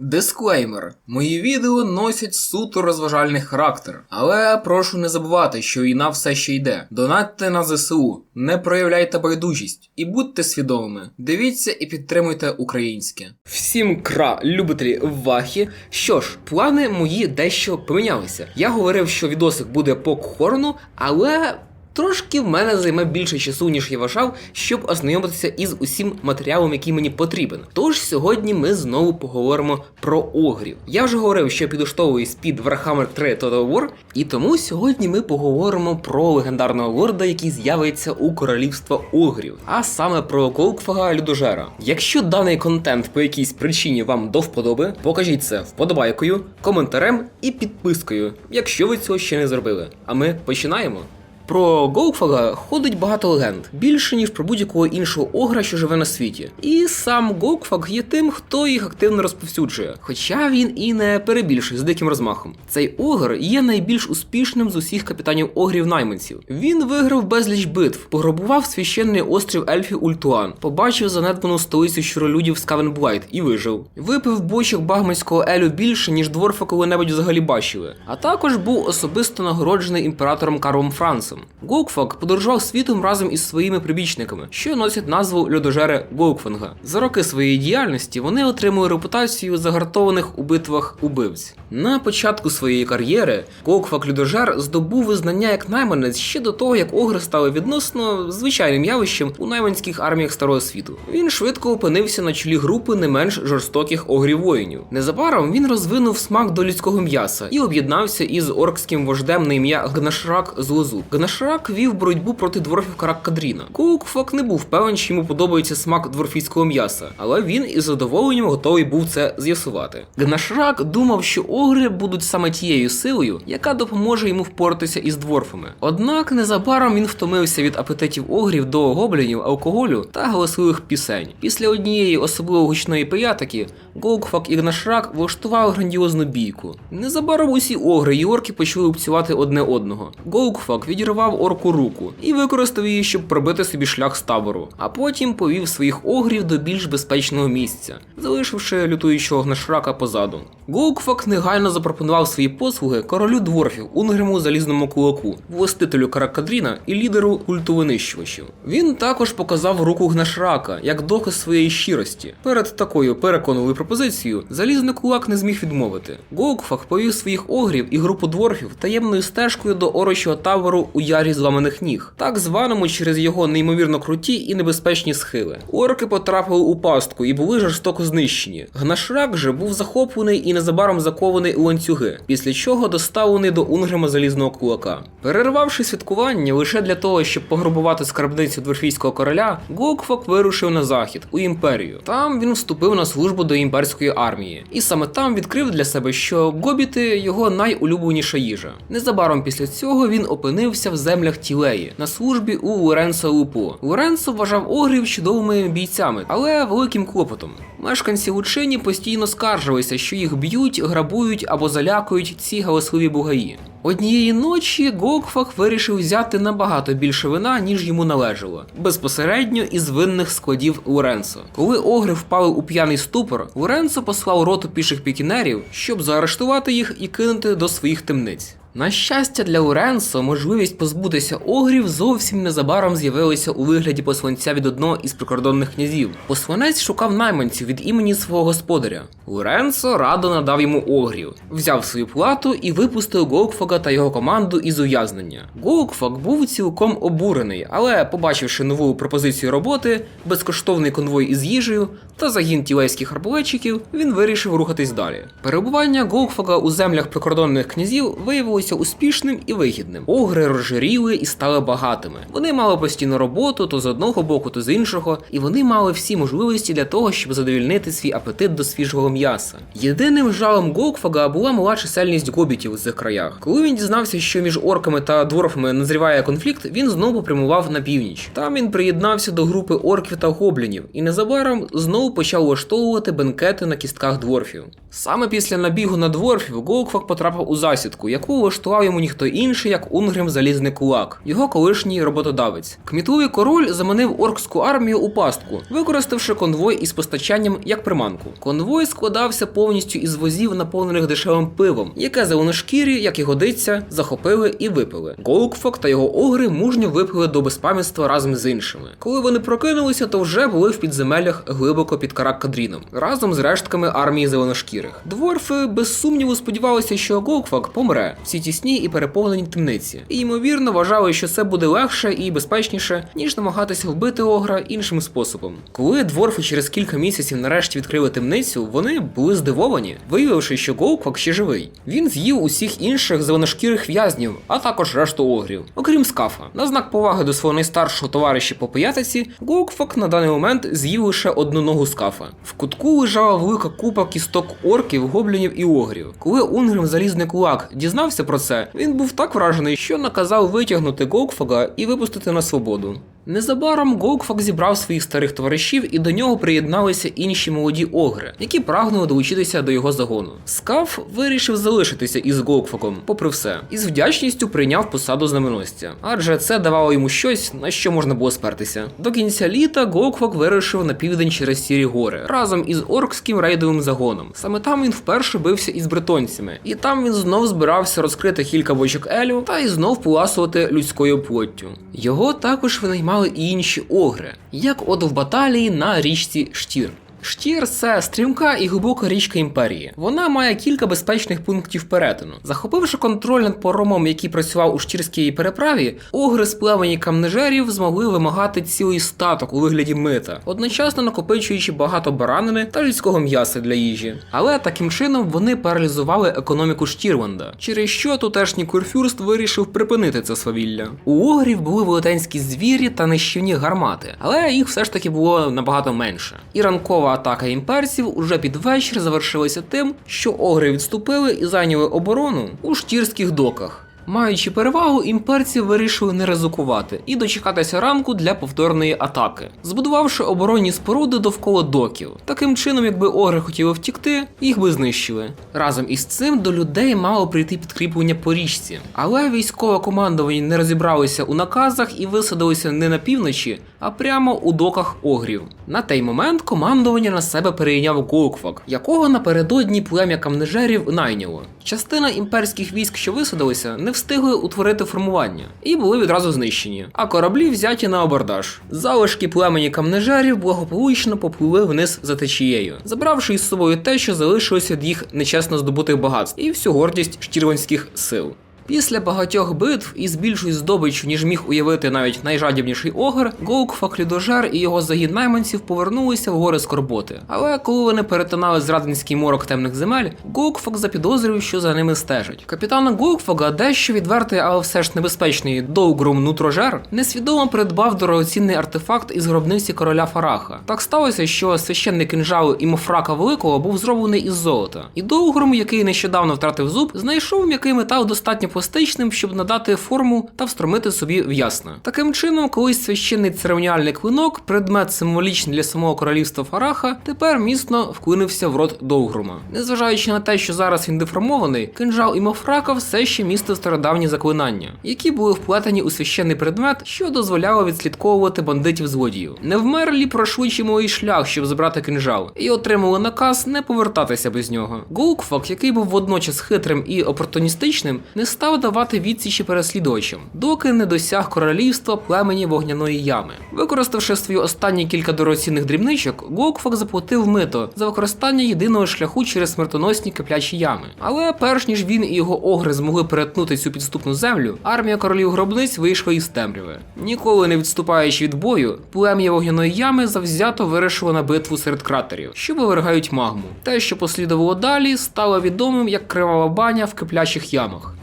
Дисклеймер. Мої відео носять суто розважальний характер, але прошу не забувати, що війна все ще йде. Донатьте на ЗСУ, не проявляйте байдужість і будьте свідомими. Дивіться і підтримуйте українське. Всім кра, любителі вахі. Що ж, плани мої дещо помінялися. Я говорив, що відосик буде по хорну, але. Трошки в мене займе більше часу, ніж я вважав, щоб ознайомитися із усім матеріалом, який мені потрібен. Тож сьогодні ми знову поговоримо про огрів. Я вже говорив, що підуштовуюсь під Warhammer 3 Total War, і тому сьогодні ми поговоримо про легендарного лорда, який з'явиться у королівства огрів, а саме про Колкфага Людожера. Якщо даний контент по якійсь причині вам до вподоби, покажіть це вподобайкою, коментарем і підпискою, якщо ви цього ще не зробили. А ми починаємо. Про Гоукфага ходить багато легенд, більше ніж про будь-якого іншого огра, що живе на світі. І сам Гоукфаг є тим, хто їх активно розповсюджує, хоча він і не перебільшує з диким розмахом. Цей огр є найбільш успішним з усіх капітанів огрів найманців. Він виграв безліч битв, пограбував священний острів Ельфі Ультуан, побачив занедбану столицю щуролюдів Скавенблайт і вижив. Випив бочок багманського елю більше, ніж дворфа коли-небудь взагалі бачили. А також був особисто нагороджений імператором Карлом Францем. Гоукфаг подорожував світом разом із своїми прибічниками, що носять назву льодожери Гоукфанга. За роки своєї діяльності вони отримали репутацію загартованих у битвах убивць. На початку своєї кар'єри Гоукфаг Людожер здобув визнання як найманець ще до того, як огри стали відносно звичайним явищем у найманських арміях старого світу. Він швидко опинився на чолі групи не менш жорстоких огрів воїнів. Незабаром він розвинув смак до людського м'яса і об'єднався із оркським вождем на ім'я Гнашрак Злозуб. Гнашрак вів боротьбу проти дворфів Карак Кадріна. Коукфак не був певен, чи йому подобається смак дворфійського м'яса, але він із задоволенням готовий був це з'ясувати. Гнашрак думав, що огри будуть саме тією силою, яка допоможе йому впоратися із дворфами. Однак незабаром він втомився від апетитів огрів до гоблінів, алкоголю та галасливих пісень. Після однієї особливо гучної пиятики Гоукфак і Гнашрак влаштували грандіозну бійку. Незабаром усі огри й орки почали обцювати одне одного. Гоукфак відірвав орку руку і використав її, щоб пробити собі шлях з табору, а потім повів своїх огрів до більш безпечного місця, залишивши лютуючого гнашрака позаду. Гоукфак негайно запропонував свої послуги королю дворфів Унгриму залізному кулаку, властителю Каракадріна і лідеру культу винищувачів. Він також показав руку гнашрака як доказ своєї щирості. Перед такою переконливою пропозицією залізний кулак не зміг відмовити. Гоукфак повів своїх огрів і групу дворфів таємною стежкою до орочого табору у ярі зламаних ніг, так званому через його неймовірно круті і небезпечні схили. Орки потрапили у пастку і були жорстоко знищені. Гнашрак же був захоплений і незабаром закований у ланцюги, після чого доставлений до Унгрима залізного кулака. Перервавши святкування лише для того, щоб пограбувати скарбницю дворфійського короля, Гокфок вирушив на захід у імперію. Там він вступив на службу до імперської армії, і саме там відкрив для себе, що гобіти його найулюбленіша їжа. Незабаром після цього він опинився в землях Тілеї на службі у Лоренцо Лупо. Лоренцо вважав огрів чудовими бійцями, але великим клопотом. Мешканці Лучині постійно скаржилися, що їх б'ють, грабують або залякують ці галасливі бугаї. Однієї ночі Гокфак вирішив взяти набагато більше вина, ніж йому належало, безпосередньо із винних складів Лоренцо. Коли огри впали у п'яний ступор, Лоренцо послав роту піших пікінерів, щоб заарештувати їх і кинути до своїх темниць. На щастя для Лоренцо, можливість позбутися огрів зовсім незабаром з'явилася у вигляді посланця від одного із прикордонних князів. Посланець шукав найманців від імені свого господаря. Лоренцо радо надав йому огрів, взяв свою плату і випустив Гоукфага та його команду із ув'язнення. Гоукфаг був цілком обурений, але, побачивши нову пропозицію роботи, безкоштовний конвой із їжею та загін тілейських арбалетчиків, він вирішив рухатись далі. Перебування Гоукфага у землях прикордонних князів виявилося успішним і вигідним. Огри розжиріли і стали багатими. Вони мали постійну роботу то з одного боку, то з іншого, і вони мали всі можливості для того, щоб задовільнити свій апетит до свіжого м'яса. Єдиним жалом Гоукфага була мала чисельність гобітів у цих краях. Коли він дізнався, що між орками та дворфами назріває конфлікт, він знову прямував на північ. Там він приєднався до групи орків та гоблінів і незабаром знову почав влаштовувати бенкети на кістках дворфів. Саме після набігу на дворфів Голквак потрапив у засідку, яку влаштував йому ніхто інший, як Унгрим Залізний Кулак, його колишній роботодавець. Кмітливий король заманив оркську армію у пастку, використавши конвой із постачанням як приманку. Конвой складався повністю із возів, наповнених дешевим пивом, яке зеленошкірі, як і годиться, захопили і випили. Голкфак та його огри мужньо випили до безпам'ятства разом з іншими. Коли вони прокинулися, то вже були в підземеллях глибоко під Карак-Кадріном, разом з рештками армії зеленошкірих. Дворфи без сумніву сподівалися, що Голкфак помре в цій тісній і переповненій темниці, і ймовірно вважали, що це буде легше і безпечніше, ніж намагатися вбити огра іншим способом. Коли дворфи через кілька місяців нарешті відкрили темницю, вони були здивовані, виявивши, що Голкфак ще живий. Він з'їв усіх інших зеленошкірих в'язнів, а також решту огрів, окрім скафа. На знак поваги до свого найстаршого товариша по пиятиці, Гоукфак на даний момент з'їв лише одну ногу скафа. В кутку лежала велика купа кісток орків, гоблінів і огрів. Коли Унгрим залізний кулак дізнався про це, він був так вражений, що наказав витягнути Гоукфага і випустити на свободу. Незабаром Голкфак зібрав своїх старих товаришів і до нього приєдналися інші молоді огри, які прагнули долучитися до його загону. Скаф вирішив залишитися із Голкфаком, попри все, і з вдячністю прийняв посаду знаменосця, адже це давало йому щось, на що можна було спертися. До кінця літа Голкфак вирушив на південь через сірі гори разом із оркським рейдовим загоном. Саме там він вперше бився із бретонцями, і там він знов збирався розкрити кілька бочок елю та й знов поласувати людською плоттю. Його також винаймали і інші огри, як от в баталії на річці Штір. Штір це стрімка і глибока річка імперії. Вона має кілька безпечних пунктів перетину. Захопивши контроль над поромом, який працював у штірській переправі, огри з племені камнежерів змогли вимагати цілий статок у вигляді мита, одночасно накопичуючи багато баранини та людського м'яса для їжі. Але таким чином вони паралізували економіку Штірланда, через що тутешній курфюрст вирішив припинити це свавілля. У огрів були велетенські звірі та нищівні гармати, але їх все ж таки було набагато менше. І ранкова атака імперців уже під вечір завершилася тим, що огри відступили і зайняли оборону у штірських доках. Маючи перевагу, імперці вирішили не ризикувати і дочекатися ранку для повторної атаки, збудувавши оборонні споруди довкола доків. Таким чином, якби огри хотіли втікти, їх би знищили. Разом із цим до людей мало прийти підкріплення по річці, але військове командування не розібралося у наказах і висадилися не на півночі, а прямо у доках огрів. На той момент командування на себе перейняв Голквак, якого напередодні плем'я камнежерів найняло. Частина імперських військ, що висадилися, не встигли утворити формування і були відразу знищені, а кораблі взяті на абордаж. Залишки племені камнежерів благополучно поплили вниз за течією, забравши із собою те, що залишилося від їх нечесно здобутих багатств, і всю гордість штірванських сил. Після багатьох битв і з більшою здобиччю, ніж міг уявити навіть найжадібніший огр, Гоукфак Лідожер і його загін найманців повернулися в гори Скорботи. Але коли вони перетинали зрадницький морок темних земель, Гоукфак запідозрив, що за ними стежать. Капітан Гоукфага, дещо відвертий, але все ж небезпечний Доугрум Нутрожер, несвідомо придбав дорогоцінний артефакт із гробниці короля Фараха. Так сталося, що священний кинжал Імофрака Великого був зроблений із золота. І Доугрум, який нещодавно втратив зуб, знайшов м'який метал достатньо пластичним, щоб надати форму та встромити собі в ясно. Таким чином, колись священний церемоніальний клинок, предмет символічний для самого королівства Фараха, тепер міцно вклинився в рот Довгрума. Незважаючи на те, що зараз він деформований, кинжал і Мофрака все ще містив стародавні заклинання, які були вплетені у священний предмет, що дозволяло відслідковувати бандитів злодіїв. Невмерлі пройшли чималий шлях, щоб забрати кинжал, і отримали наказ не повертатися без нього. Голкфак, який був водночас хитрим і опортуністичним, не став давати відсічі переслідувачам, доки не досяг королівства племені вогняної ями. Використавши свої останні кілька дорогоцінних дрібничок, Голкфак заплатив мито за використання єдиного шляху через смертоносні киплячі ями. Але перш ніж він і його огри змогли перетнути цю підступну землю, армія королів гробниць вийшла із темряви. Ніколи не відступаючи від бою, плем'я вогняної ями завзято вирішило на битву серед кратерів, що вивергають магму. Те, що послідувало далі, стало відомим як кривава баня в киплячих ямах.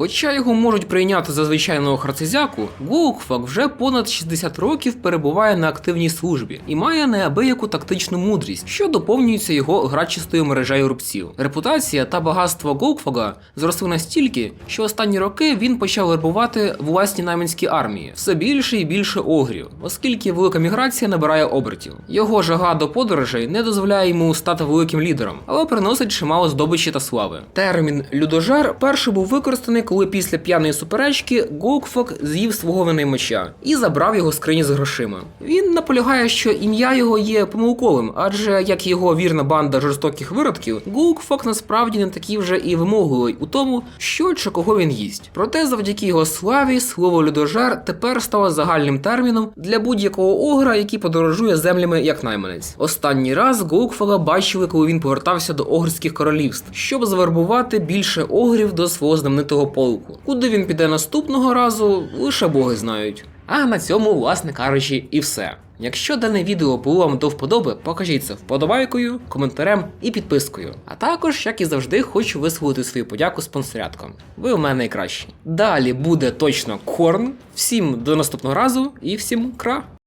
Хоча його можуть прийняти за звичайного харцезяку, Гоукфак вже понад 60 років перебуває на активній службі і має неабияку тактичну мудрість, що доповнюється його грачистою мережею рубців. Репутація та багатство Гоукфага зросли настільки, що останні роки він почав вербувати власні найманські армії все більше і більше огрів, оскільки велика міграція набирає обертів. Його жага до подорожей не дозволяє йому стати великим лідером, але приносить чимало здобичі та слави. Термін людожер перший був використаний, коли після п'яної суперечки Гоукфак з'їв свого винаймача і забрав його скрині з грошима. Він наполягає, що ім'я його є помилковим, адже як його вірна банда жорстоких виродків, Гоукфак насправді не такий вже і вимогливий у тому, що чи кого він їсть. Проте завдяки його славі слово людожер тепер стало загальним терміном для будь-якого огра, який подорожує землями як найманець. Останній раз Гоукфага бачили, коли він повертався до огрських королівств, щоб завербувати більше огрів до свого знаменитого полку. Куди він піде наступного разу, лише боги знають. А на цьому, власне кажучи, і все. Якщо дане відео було вам до вподоби, покажіть це вподобайкою, коментарем і підпискою. А також, як і завжди, хочу висловити свою подяку спонсоряткам. Ви у мене найкращі. Далі буде точно корн. Всім до наступного разу і всім кра!